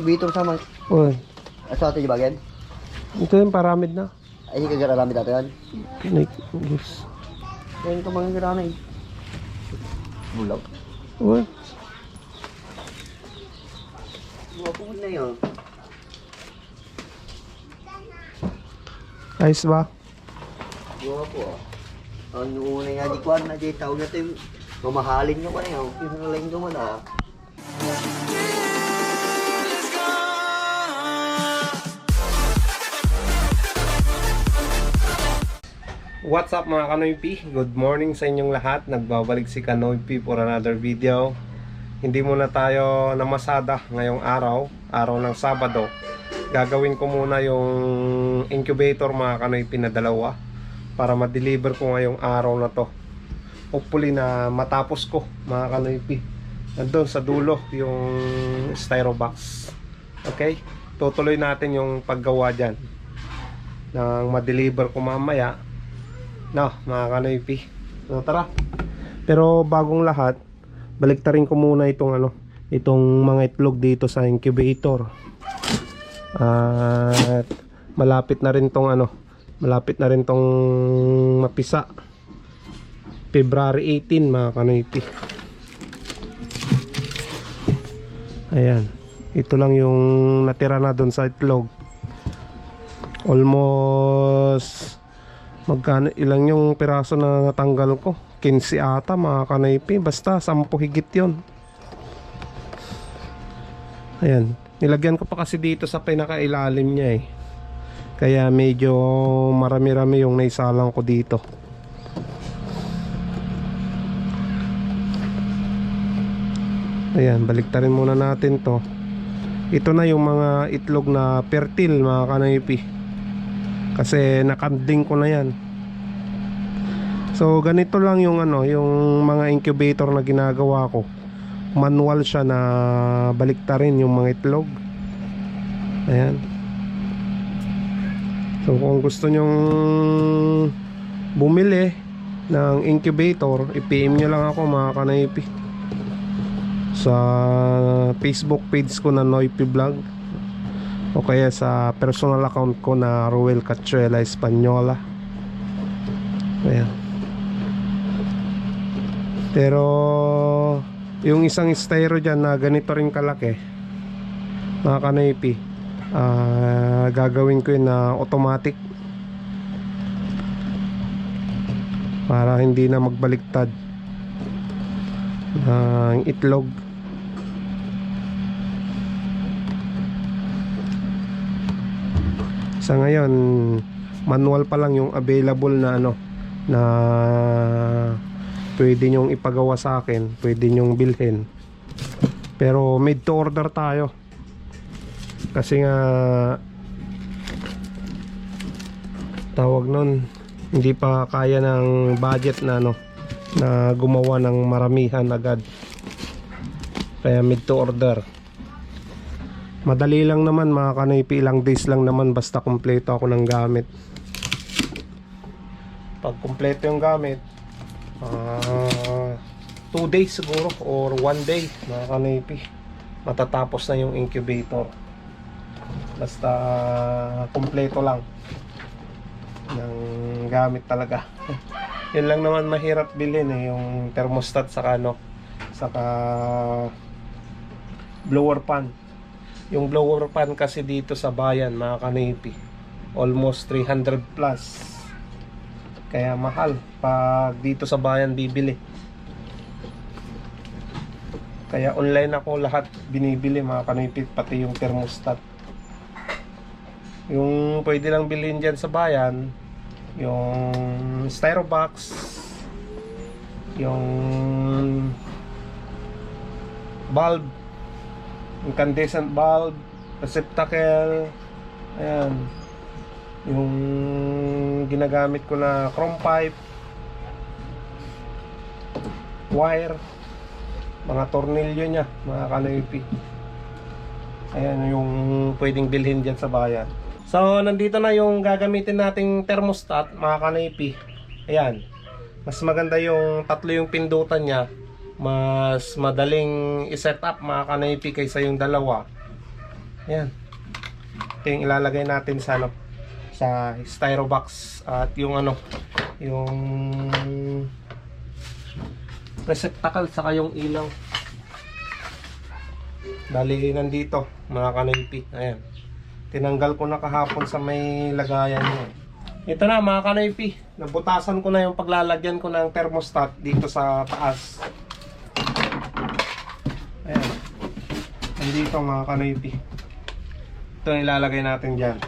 incubator sama. Uy, Asa ato yung bagay? ito yung paramid na. Ay, hindi ka garami dati yan. Like, yes. Yan ito mga garami. Bulag. Uy, Mga pugod na yun. ayos ba? Gawa po ah. Ang una nga di kwan na di tawag na ito yung mamahalin nyo pa na yun. Yung nalaing naman ah. What's up mga Kanoypi? Good morning sa inyong lahat. Nagbabalik si Kanoypi for another video. Hindi muna tayo namasada ngayong araw, araw ng Sabado. Gagawin ko muna yung incubator mga Kanoypi na dalawa para ma-deliver ko ngayong araw na to. Hopefully na matapos ko mga Kanoypi. Nandun sa dulo yung styro box. Okay? Tutuloy natin yung paggawa dyan. Nang ma-deliver ko mamaya No, mga kanoypi. So, tara. Pero bagong lahat, baliktarin ko muna itong ano, itong mga itlog dito sa incubator. At malapit na rin tong ano, malapit na rin tong mapisa. February 18 mga kanoypi. Ayan. Ito lang yung natira na doon sa itlog. Almost magkano ilang yung piraso na natanggal ko? 15 ata mga kanaypi. Basta 10 higit yon ayan. Nilagyan ko pa kasi dito sa pinakailalim niya eh. Kaya medyo marami-rami yung naisalang ko dito. Ayan baliktarin muna natin to. Ito na yung mga itlog na fertile mga kanaypi kasi nakanding ko na yan. So ganito lang yung ano yung mga incubator na ginagawa ko. Manual siya na baliktarin yung mga itlog. Ayan. So kung gusto nyong bumili ng incubator i-PM nyo lang ako mga kanaypi. Sa Facebook page ko na Noipi Vlog o kaya sa personal account ko na Ruel Cachuela Española ayan. Pero yung isang styro dyan na ganito rin kalaki mga kanaypi ah, gagawin ko yun na automatic. Para hindi na magbaliktad ng itlog sa ngayon manual pa lang yung available na ano na pwede nyong ipagawa sa akin pwede nyong bilhin. Pero made to order tayo. Kasi nga tawag nun hindi pa kaya ng budget na ano na gumawa ng maramihan agad. Kaya made to order Madali lang naman mga kanoypi, ilang days lang naman basta kumpleto ako ng gamit. Pag kumpleto yung gamit, 2 days siguro or 1 day mga kanoypi, matatapos na yung incubator. Basta kumpleto lang ng gamit talaga. Yun lang naman mahirap bilhin eh, yung thermostat saka ano, saka blower fan. Yung blower fan kasi dito sa bayan, mga kanipi, almost 300 plus. Kaya mahal pag dito sa bayan bibili. Kaya online ako lahat binibili mga kanipi, pati yung thermostat. Yung pwede lang bilhin dyan sa bayan, yung styro box, yung bulb, incandescent bulb, receptacle, ayan, yung ginagamit ko na chrome pipe, wire, mga tornilyo niya, mga kanoypi. Ayan yung pwedeng bilhin dyan sa bayan. So, nandito na yung gagamitin nating thermostat, mga kanoypi. Ayan. Mas maganda yung tatlo yung pindutan niya mas madaling i-set up mga kanaypi kaysa yung dalawa Ayan. Ito yung ilalagay natin sa ano, sa styro box at yung ano, yung receptacle saka yung ilaw. Bali, nandito, mga kanoypi. Ayan. Tinanggal ko na kahapon sa may lagayan niya. Ito na, mga kanoypi. Nabutasan ko na yung paglalagyan ko ng thermostat dito sa taas. Ayan. Nandito, mga kanoypi. Ito yung ilalagay natin dyan.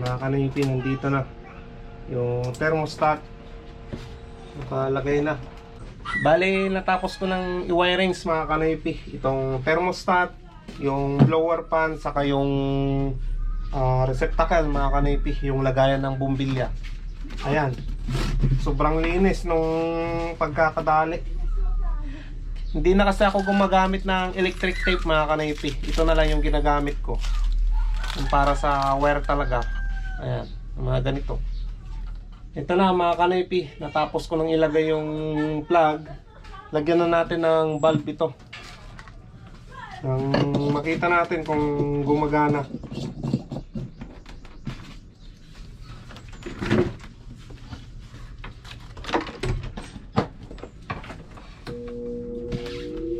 Mga kanoypi, nandito na. Yung thermostat. Nakalagay na. Bale, natapos ko ng i-wirings mga kanoypi. Itong thermostat, yung blower fan, saka yung ah, receptacle mga kanoypi. Yung lagayan ng bumbilya. Ayan. Sobrang linis nung pagkakadali. Hindi na kasi ako gumagamit ng electric tape mga kanoypi. Ito na lang yung ginagamit ko. Yung para sa wire talaga. Ayan, mga ganito. Ito na mga kanoypi, natapos ko nang ilagay yung plug. Lagyan na natin ng bulb ito. Nang makita natin kung gumagana.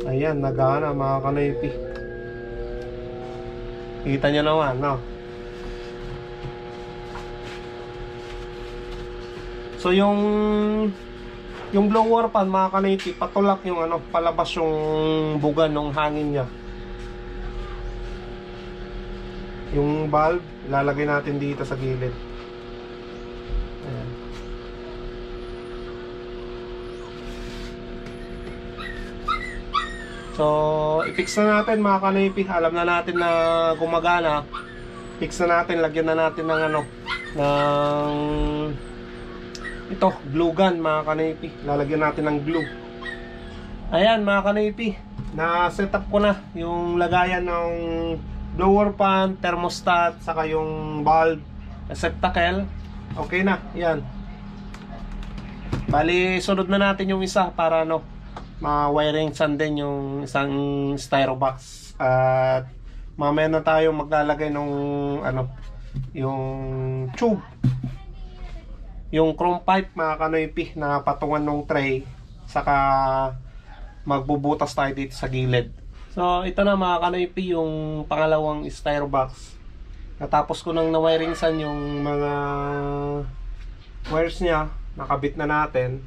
Ayan, nagana mga kanoypi. Kita nyo naman, no? So yung yung blower pan mga kaniti, patulak yung ano, palabas yung buga ng hangin niya. Yung valve, ilalagay natin dito sa gilid. Ayan. So, i-fix na natin mga kanipi. Alam na natin na gumagana. Fix na natin, lagyan na natin ng ano, ng ito, glue gun mga kanipi. Lalagyan natin ng glue. Ayan mga kanipi, na-set up ko na yung lagayan ng blower fan, thermostat, saka yung bulb, receptacle. Okay na, yan. Bali, sunod na natin yung isa para ano, ma-wiring san din yung isang styro box. At mamaya na tayo maglalagay ng ano, yung tube. Yung chrome pipe mga kanoypi na patungan ng tray. Saka magbubutas tayo dito sa gilid. So ito na mga kanoypi yung pangalawang styro box. Natapos ko nang na-wiring san yung mga wires niya. Nakabit na natin.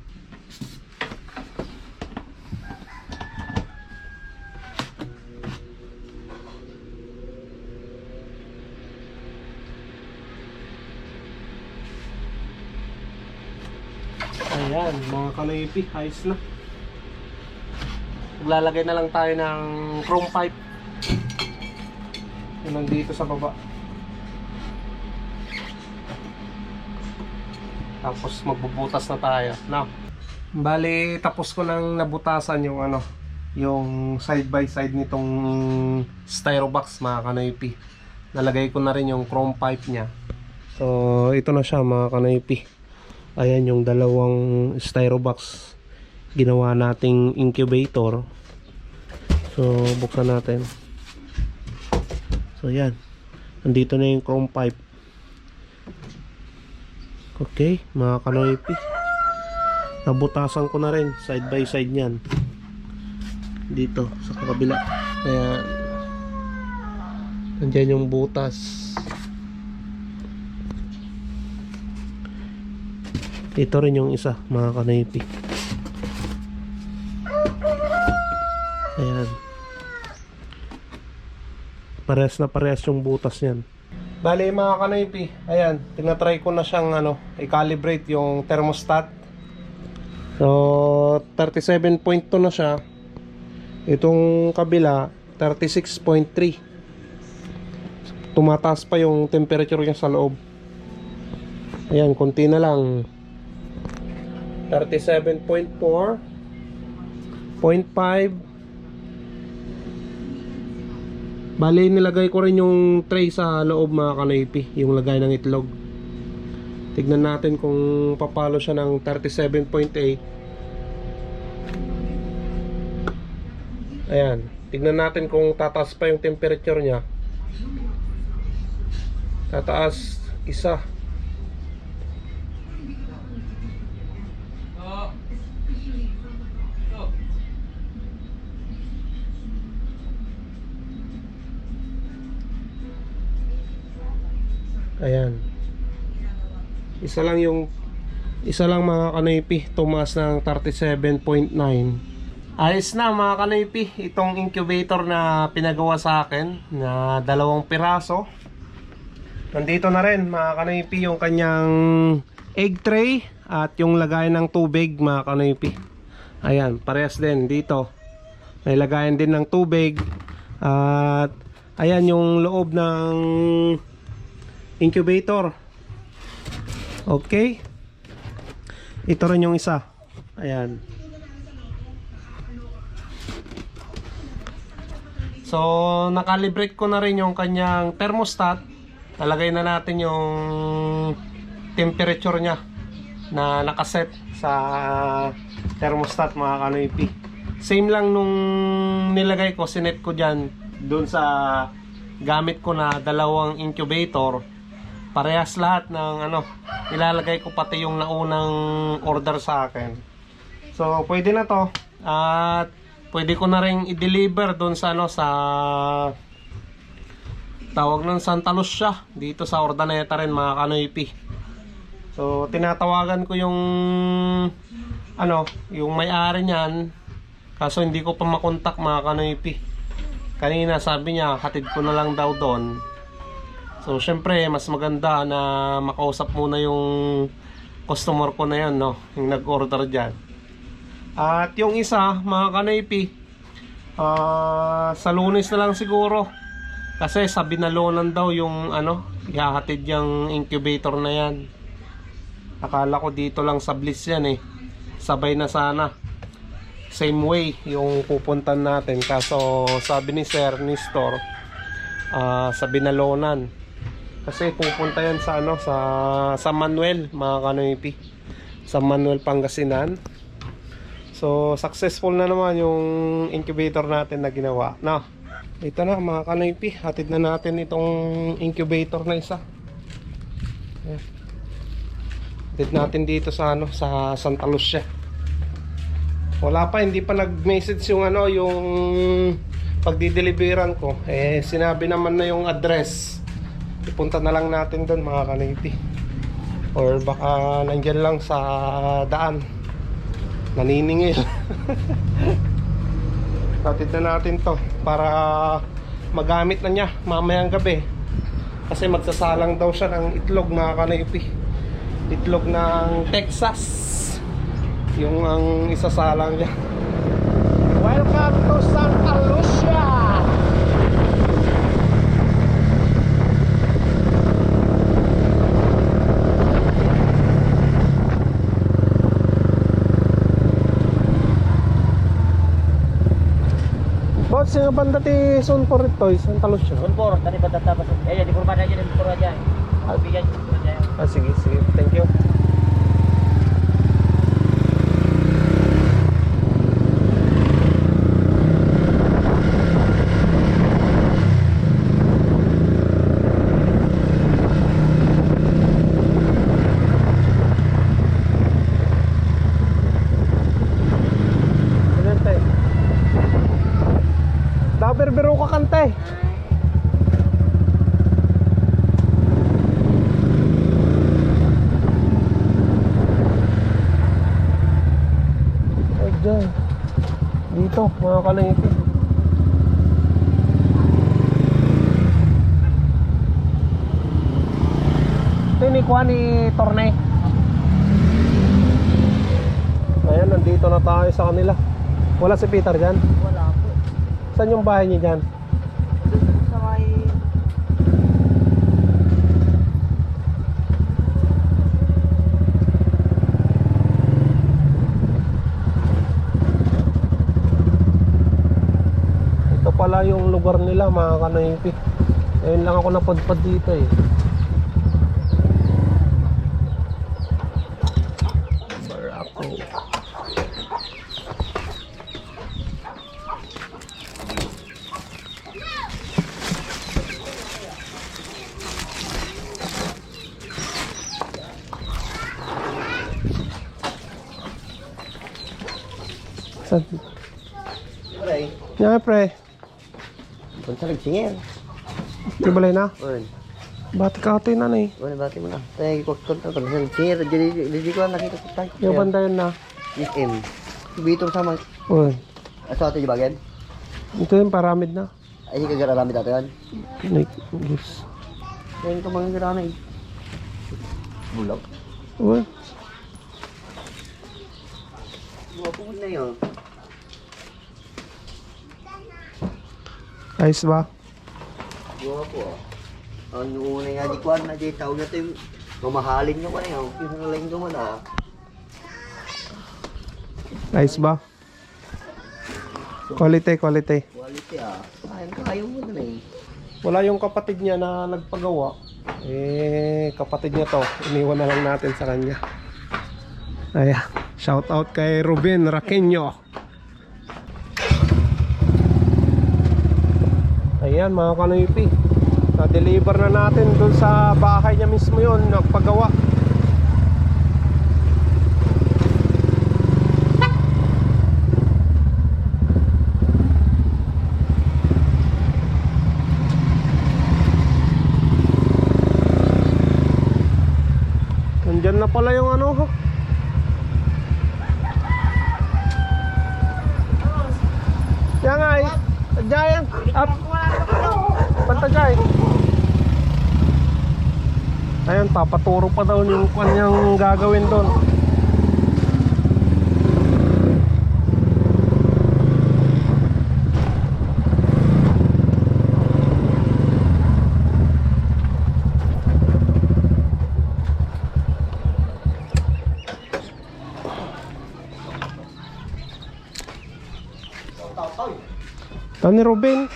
Ayan, mga kanoypi, ayos na. Maglalagay na lang tayo ng chrome pipe. Yun nandito sa baba. Tapos magbubutas na tayo. Now, bali tapos ko nang nabutasan yung ano, yung side by side nitong styro box mga kanoypi. Nalagay ko na rin yung chrome pipe niya. So, ito na siya mga kanoypi. Ayan yung dalawang styro box ginawa nating incubator. So, buksan natin. So, yan. Nandito na yung chrome pipe. Okay, mga kanoypi. Nabutasan ko na rin side by side niyan. Dito sa kabila. Ayan. Nandiyan yung butas. Ito rin yung isa, mga kanoypi. Ayan. Parehas na parehas yung butas niyan. Bali mga kanoypi, ayan, tinatry ko na siyang ano, i-calibrate yung thermostat. So, 37.2 na siya. Itong kabila, 36.3. Tumataas pa yung temperature niya sa loob. Ayan, konti na lang. 37.4 0.5 Bali, nilagay ko rin yung tray sa loob mga kanoypi, yung lagay ng itlog. Tignan natin kung papalo siya ng 37.8. Ayan, tignan natin kung tataas pa yung temperature niya. Tataas isa. Ayan. Isa lang yung isa lang mga kanoypi, tumaas ng 37.9. Ayos na mga kanoypi, itong incubator na pinagawa sa akin na dalawang piraso. Nandito na rin mga kanoypi yung kanyang egg tray at yung lagay ng tubig mga kanoypi. Ayan, parehas din dito. May lagayan din ng tubig at ayan yung loob ng incubator. Okay. Ito rin yung isa. Ayan. So, nakalibrate ko na rin yung kanyang thermostat. Nalagay na natin yung temperature niya na nakaset sa thermostat mga kanoypi. Same lang nung nilagay ko, sinet ko dyan doon sa gamit ko na dalawang incubator parehas lahat ng ano ilalagay ko pati yung naunang order sa akin. So pwede na to. At pwede ko na rin i-deliver doon sa ano sa tawag ng Santa Lucia dito sa Ordaneta rin mga kanoypi. So tinatawagan ko yung ano yung may-ari niyan. Kaso hindi ko pa makontak mga kanoypi. Kanina sabi niya hatid ko na lang daw doon So, syempre, mas maganda na makausap muna yung customer ko na yan, no? Yung nag-order dyan. At yung isa, mga kanaypi, ah, sa lunes na lang siguro. Kasi sa binalonan daw yung, ano, ihahatid yung incubator na yan. Akala ko dito lang sa Bliss yan, eh. Sabay na sana. Same way yung pupuntan natin. Kaso, sabi ni Sir, ni Store, ah, sa binalonan. Kasi pupunta yan sa ano sa San Manuel, mga kanoypi. Sa Manuel Pangasinan. So successful na naman yung incubator natin na ginawa. Na. Ito na mga kanoypi, hatid na natin itong incubator na isa. Ayan. Hatid natin dito sa ano sa Santa Lucia. Wala pa, hindi pa nag-message yung ano, yung pagdideliveran ko. Eh, sinabi naman na yung address ipunta na lang natin doon mga kaniti or baka nandyan lang sa daan. Naniningil. Natid na natin to para magamit na niya mamayang gabi. Kasi magsasalang daw siya ng itlog mga kanipi itlog ng Texas. Yung ang isasalang niya welcome to Santa Lucia Yung banda ti Sunpor ito, Santa Lucia. Sunpor, tadi ba tatapos? Eh, di kurban aja di kurban aja. Albiyan kurban aja. Ah, sige, sige. Thank you. Daberbero ka kante. Ay, dyan. Dito, mga kalangiti. Ito ni Juan ni Torne. Ayan, nandito na tayo sa kanila. Wala si Peter dyan. Wala. Saan yung bahay niyo dyan? Sa may... Ito pala yung lugar nila mga kanoypi. Ngayon lang ako napadpad dito eh. Nga pre, kung sa nagsingil. tibalay na. Uy, Bati ka ito na eh. uy, bati mo na. Tayo, kung kung sa nagsingil, jadi jadi ko lang nakita ko tayo. Yung banda yun na. Yes, M. Bitong sama. Uy, Aso ato yung bagay? ito yung paramid na. Ay, hindi ka garami dati yan. Like, yes. Kaya ito mga garami. Bulak. Uy, Buwa po na yun. Ayos ba? Buwa po ah. Ang una nga di kwan na di tawag na ito yung mamahalin nyo ko na yun. Yung nalaing ko mo na. Ayos ba? Quality, quality. Quality ah. Ayun ka, ayaw mo na eh. Wala yung kapatid niya na nagpagawa. Eh, kapatid niya to. Iniwan na lang natin sa kanya. Ayan. Shout out kay Ruben Raqueño. Ayan mga kanoypi. Na-deliver na natin dun sa bahay niya mismo yon nagpagawa. Nandyan na pala yung ano ha. Yan nga eh. Giant up. Pantajay. Ayun, papaturo pa daw yung kanyang gagawin doon. Ito ni Ruben.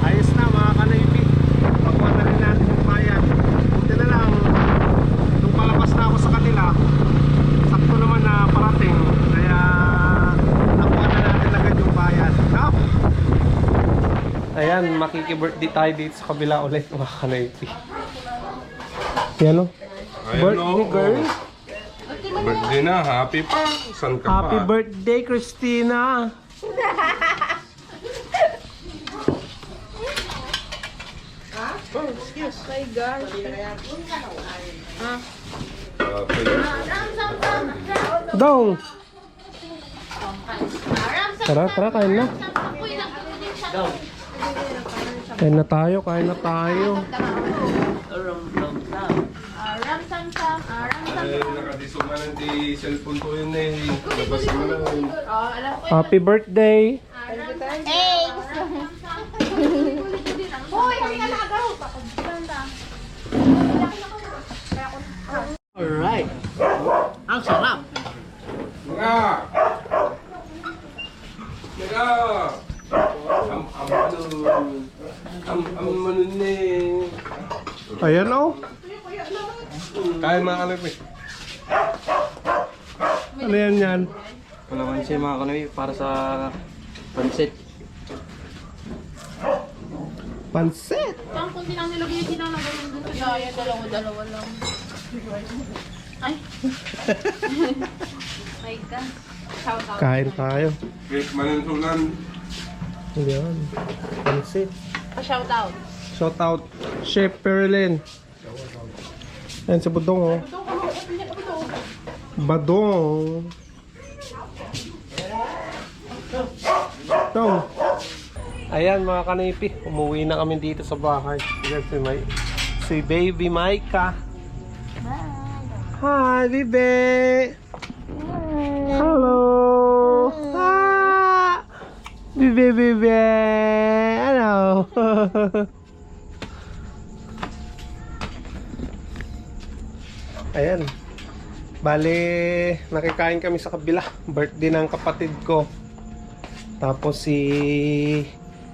Ayos na mga kanaypi. Pagkuha na rin natin yung bayan. Buti na lang. Nung palabas na ako sa kanila, sakto naman na parating. Kaya nakuha na natin agad yung bayan. No? Ayan, makiki-birthday tayo dito sa kabila ulit mga kanaypi. Yan o. Birthday girl. Birthday na, happy pa. San ka Happy pa? birthday, Christina! Happy. Dong! Tara, tara, kain na. Kain na tayo, kain na tayo. Aram sam sam, aram sam. Ay, nakadisumanan di cellphone ko yun eh. Labas mo na. Oh, alam ko. Happy birthday! Hey! Hoy, nakagaw. Pakaganda. Alright. Ang sarap. Mga! Mga! Am, am, ano? Am, am, ano ni? Ayan o. Kaya mga kalip eh. Ano yan yan? Kalaman siya mga kanoy para sa pansit. Pansit! Pang kunti lang nilagay yung sinalagay yung dun sa daya. Dalawa-dalawa lang. Ay. My God. Shout out. Kain tayo. Wait, manunsulan. Ayan. Pansit. Pa-shout out. Shout out, Chef Perilyn. Ayan si Budong oh. Badong. Dong. Ayan mga kanipi, umuwi na kami dito sa bahay. Ayan si, May, si baby Maika. Hi, Bibe! Hello! Ah! Bibe, Bibe! Ano? Ayan. Bale, nakikain kami sa kabila. Birthday ng kapatid ko. Tapos si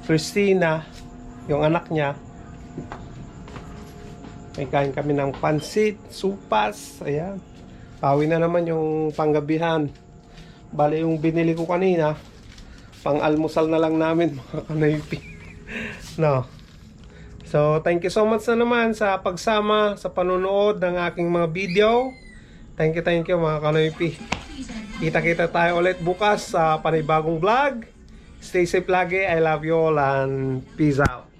Christina, yung anak niya, may kain kami ng pansit, supas, ayan. Pawi na naman yung panggabihan. Bale yung binili ko kanina, pang almusal na lang namin mga kanaypi. no. So, thank you so much na naman sa pagsama, sa panonood ng aking mga video. Thank you, thank you mga kanaypi. Kita-kita tayo ulit bukas sa panibagong vlog. Stay safe lagi. I love you all and peace out.